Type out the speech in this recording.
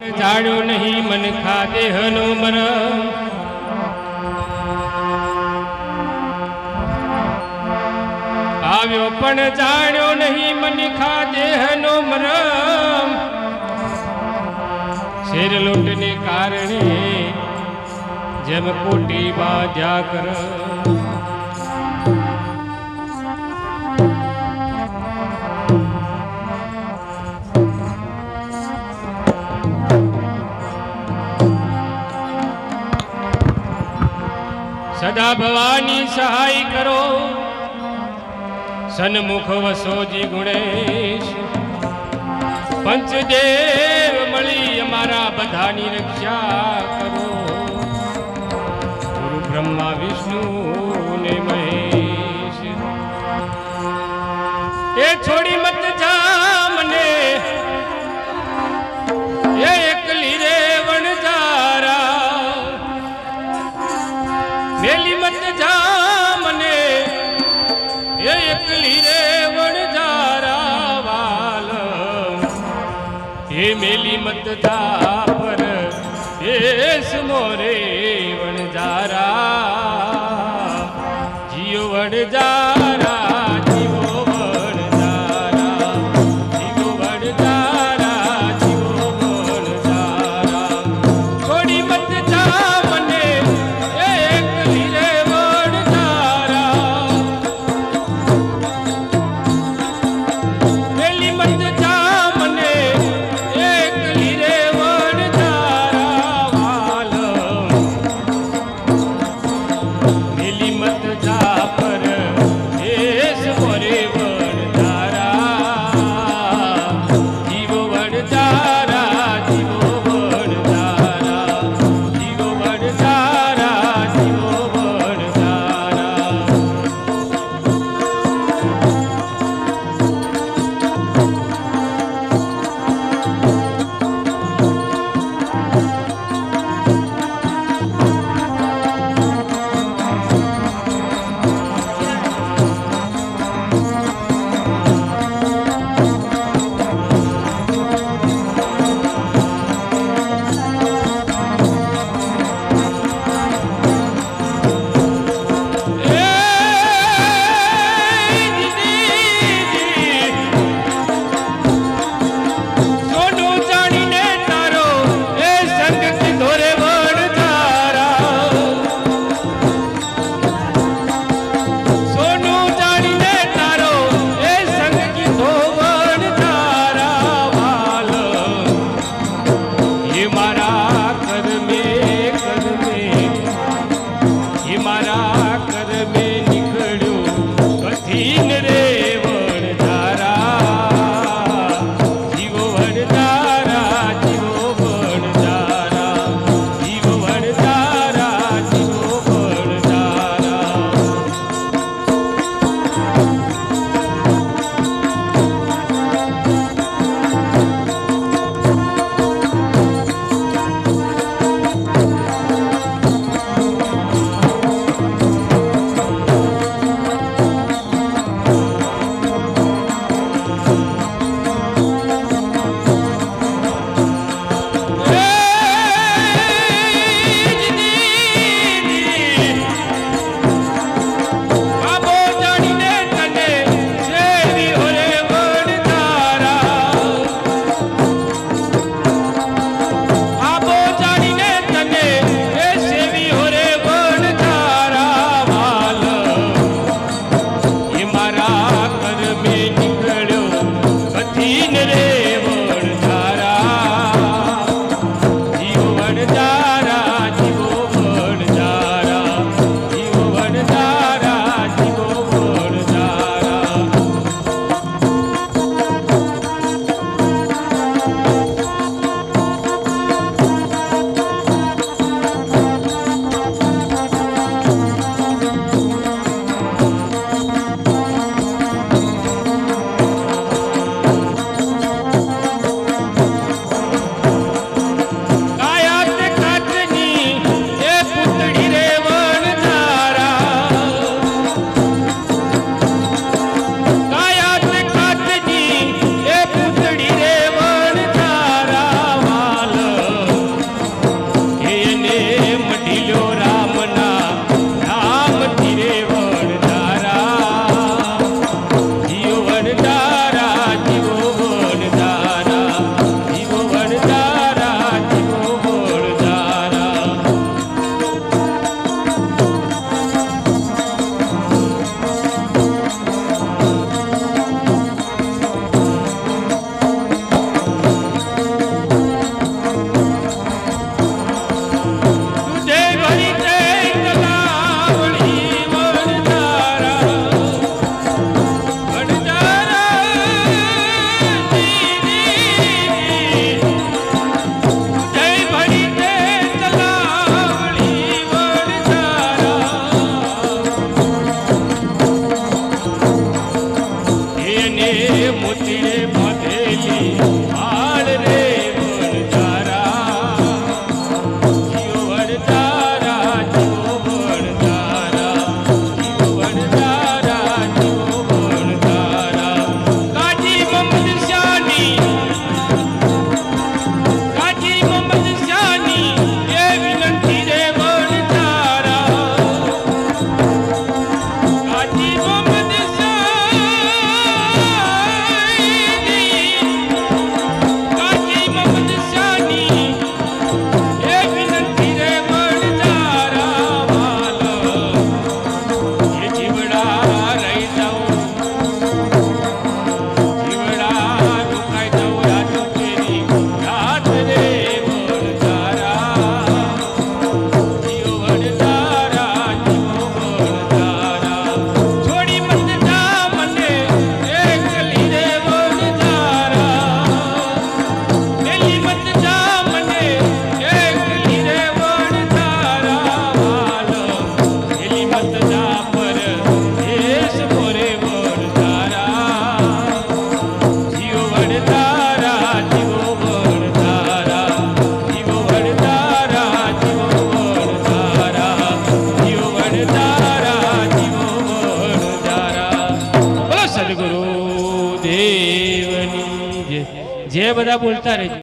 જાણ્યો નહીં, મન ખાતે હનો મર આવ્યો પણ જાણ્યો નહીં, મન ખાતે હનો મર શેર લોટને કારણે જેમ કોટી બાધ્યા કર. સદા ભવાની સહાય કરો. સન્મુખ વસોજી ગુણેશ. પંચદેવ મળી અમારા બધાની રક્ષા કરો. ગુરુ બ્રહ્મા વિષ્ણુ बंददा બધા બોલતા રહેજો.